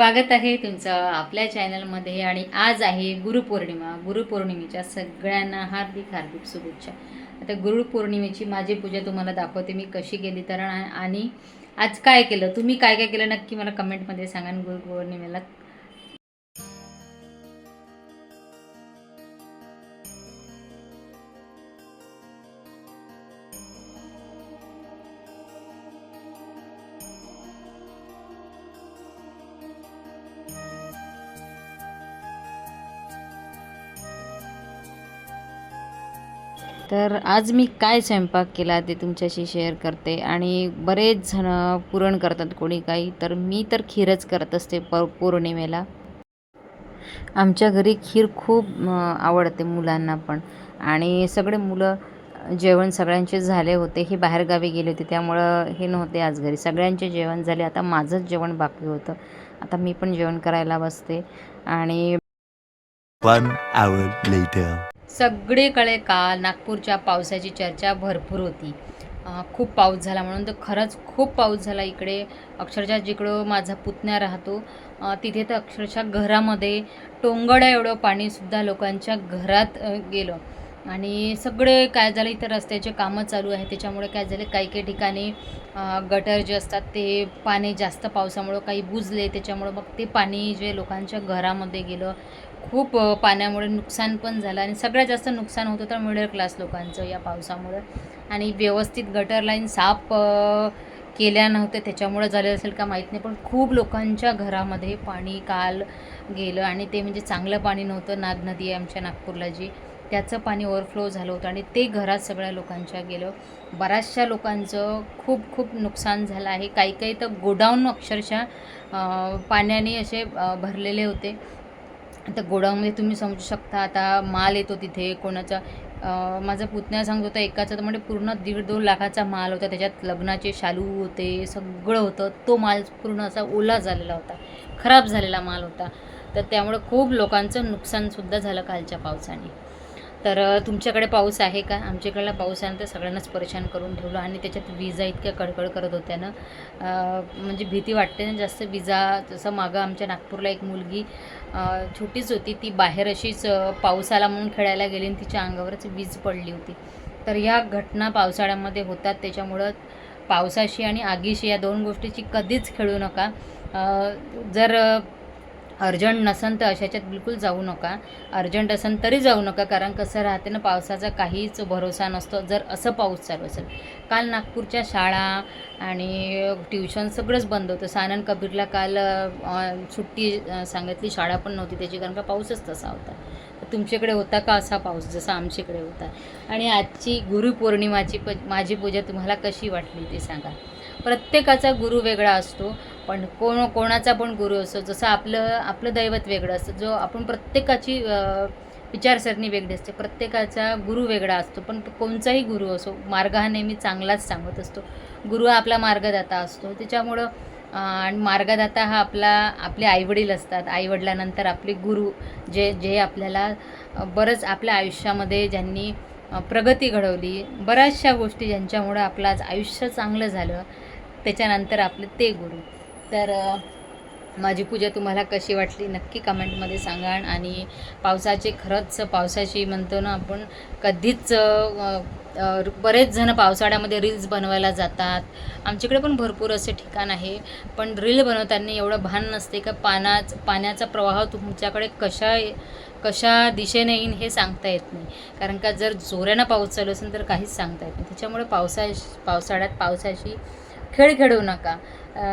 स्वागत आहे तुमचं आपल्या चॅनलमध्ये आणि आज आहे गुरुपौर्णिमा. गुरुपौर्णिमेच्या सगळ्यांना हार्दिक हार्दिक शुभेच्छा. आता गुरुपौर्णिमेची माझी पूजा तुम्हाला दाखवते मी कशी केली तर. आणि आज काय केलं? तुम्ही काय काय केलं? नक्की मला कमेंटमध्ये सांगा गुरुपौर्णिमेला तर आज मी काय स्वयंपाक केला ते तुमच्याशी शेअर करते. आणि बरेच जण पुरण करतात कोणी काही तर मी तर खीरच करत असते प पौर्णिमेला. आमच्या घरी खीर खूप आवडते मुलांना पण. आणि सगळे मुलं जेवण सगळ्यांचे झाले होते. हे बाहेरगावी गेले होते त्यामुळं हे नव्हते आज घरी. सगळ्यांचे जेवण झाले. आता माझंच जेवण बाकी होतं. आता मी पण जेवण करायला बसते. आणि One hour later. सगळीकडे काल नागपूरच्या पावसाची चर्चा भरपूर होती. खूप पाऊस झाला म्हणून तर खरंच खूप पाऊस झाला इकडे. अक्षरशः जिकडं माझा पुतण्या राहतो तिथे तर अक्षरशः घरामध्ये टोंगड्या एवढं पाणीसुद्धा लोकांच्या घरात गेलं. आणि सगळे काय झालं इथं रस्त्याचे कामं चालू आहे त्याच्यामुळे काय झाले काही काही ठिकाणी गटर जे असतात ते पाणी जास्त पावसामुळं काही बुजले. त्याच्यामुळं मग ते पाणी जे लोकांच्या घरामध्ये गेलं खूप पाण्यामुळे नुकसान पण झालं. आणि सगळ्यात जास्त नुकसान होतं तर मिडल क्लास लोकांचं या पावसामुळे. आणि व्यवस्थित गटर लाईन साफ केल्या नव्हत्या. त्याच्यामुळे झालं असेल का माहीत नाही पण खूप लोकांच्या घरामध्ये पाणी काल गेलं. आणि ते म्हणजे चांगलं पाणी नव्हतं. नाग नदी आहे आमच्या नागपूरला जी. त्याचं पाणी ओव्हरफ्लो झालं होतं आणि ते घरात सगळ्या लोकांच्या गेलं. बऱ्याचशा लोकांचं खूप खूप नुकसान झालं आहे. काही काही तर गोडाऊन अक्षरशः पाण्याने असे भरलेले होते. आता गोडाऊनमध्ये तुम्ही समजू शकता आता माल येतो तिथे कोणाचा माझा पुतण्या सांगत होता एकाचा तर म्हणजे पूर्ण दीड दोन लाखाचा माल होता. त्याच्यात लग्नाचे शालू होते सगळं होतं. तो माल पूर्ण असा ओला झालेला होता खराब झालेला माल होता. तर त्यामुळे खूप लोकांचं नुकसानसुद्धा झालं कालच्या पावसाने. तर तुमच्याकडे पाऊस आहे का? आमच्याकडला पाऊस आहे तर सगळ्यांनाच परेशान करून ठेवलं आणि त्याच्यात विजा इतक्या कडकड करत होत्या ना. म्हणजे भीती वाटते ना जास्त. विजा जसं मागं आमच्या नागपूरला एक मुलगी छोटीच होती. ती बाहेर अशीच पावसाला पाऊस आला म्हणून खेळायला गेली आणि तिच्या अंगावरच वीज पडली होती. तर ह्या घटना पावसाळ्यामध्ये होतात. त्याच्यामुळं पावसाशी आणि आगीशी या दोन गोष्टीची कधीच खेळू नका. जर अर्जंट नसन तर अशाच्यात बिलकुल जाऊ नका. अर्जंट असन तरी जाऊ नका कारण कसं राहते ना पावसाचा काहीच भरोसा नसतो जर असं पाऊस चालू असेल. काल नागपूरच्या शाळा आणि ट्युशन सगळंच बंद होतं. सानन कबीरला काल सुट्टी सांगितली शाळा पण नव्हती त्याची कारण का पाऊसच तसा होता. तुमच्याकडे होता का असा पाऊस जसा आमच्याकडे होता? आणि आजची गुरुपौर्णिमाची प माझी पूजा तुम्हाला कशी वाटली ते सांगा. प्रत्येकाचा गुरु वेगळा असतो. पण कोण कोणाचा पण गुरु असो जसं आपलं आपलं दैवत वेगळं असतं. जो आपण प्रत्येकाची विचारसरणी वेगळी असते. प्रत्येकाचा गुरु वेगळा असतो. पण कोणचाही गुरु असो मार्ग हा नेहमी चांगलाच सांगत असतो. गुरु हा आपला मार्गदाता असतो. त्याच्यामुळं आणि मार्गदाता हा आपला आपले आईवडील असतात. आईवडिलानंतर आपले गुरु जे जे आपल्याला बरंच आपल्या आयुष्यामध्ये ज्यांनी प्रगती घडवली बऱ्याचशा गोष्टी ज्यांच्यामुळं आपलं आज आयुष्य चांगलं झालं त्याच्यानंतर आपले ते गुरु. तर माझी पूजा तुम्हाला कशी वाटली नक्की कमेंटमध्ये सांगा. आणि पावसाचे खरंच पावसाची म्हणतो ना आपण कधीच बरेच जण पावसाळ्यामध्ये रील्स बनवायला जातात. आमच्याकडे पण भरपूर असे ठिकाण आहे पण रील बनवताना एवढं भान नसते का पाण्याच पाण्याचा प्रवाह तुमच्याकडे कशा कशा दिशेने येईन हे सांगता येत नाही. कारण का जर जोऱ्यानं पाऊस चालू असेल तर काहीच सांगता येत नाही. त्याच्यामुळे पावसा पावसाळ्यात पावसाशी खेळ खेळू नका.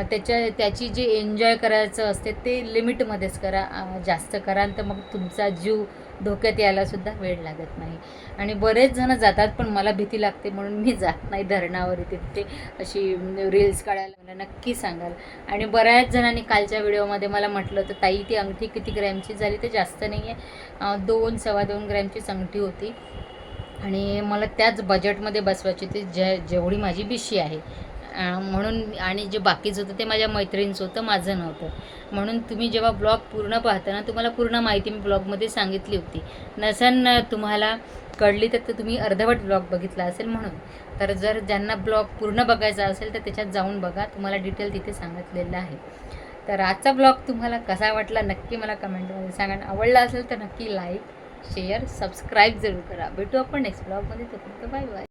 त्याच्या त्याची जे एन्जॉय करायचं असते ते लिमिटमध्येच करा. जास्त कराल तर मग तुमचा जीव धोक्यात यायलासुद्धा वेळ लागत नाही. आणि बरेच जण जातात पण मला भीती लागते म्हणून मी जात नाही धरणावर तिथे. अशी रील्स काढायला मला नक्की सांगाल. आणि बऱ्याच जणांनी कालच्या व्हिडिओमध्ये मला म्हटलं तर ताई ती अंगठी किती ग्रॅमची झाली? ते जास्त नाही आहे दोन सव्वा दोन ग्रॅमचीच अंगठी होती. आणि मला त्याच बजेटमध्ये बसवायची ती जे जेवढी माझी बिशी आहे. म्हणून आणि जे बाकीचं होतं ते माझ्या मैत्रिणीचं होतं माझं नव्हतं. म्हणून तुम्ही जेव्हा ब्लॉग पूर्ण पाहता ना तुम्हाला पूर्ण माहिती मी ब्लॉगमध्ये सांगितली होती. नसन तुम्हाला कळली तर तुम्ही अर्धवट ब्लॉग बघितला असेल म्हणून. तर जर ज्यांना ब्लॉग पूर्ण बघायचा असेल तर त्याच्यात जाऊन बघा तुम्हाला डिटेल तिथे सांगितलेलं आहे. तर आजचा ब्लॉग तुम्हाला कसा वाटला नक्की मला कमेंटमध्ये सांगा. आवडला असेल तर नक्की लाईक शेअर सबस्क्राईब जरूर करा. भेटू आपण नेक्स्ट ब्लॉगमध्ये. तोपर्यंत बाय बाय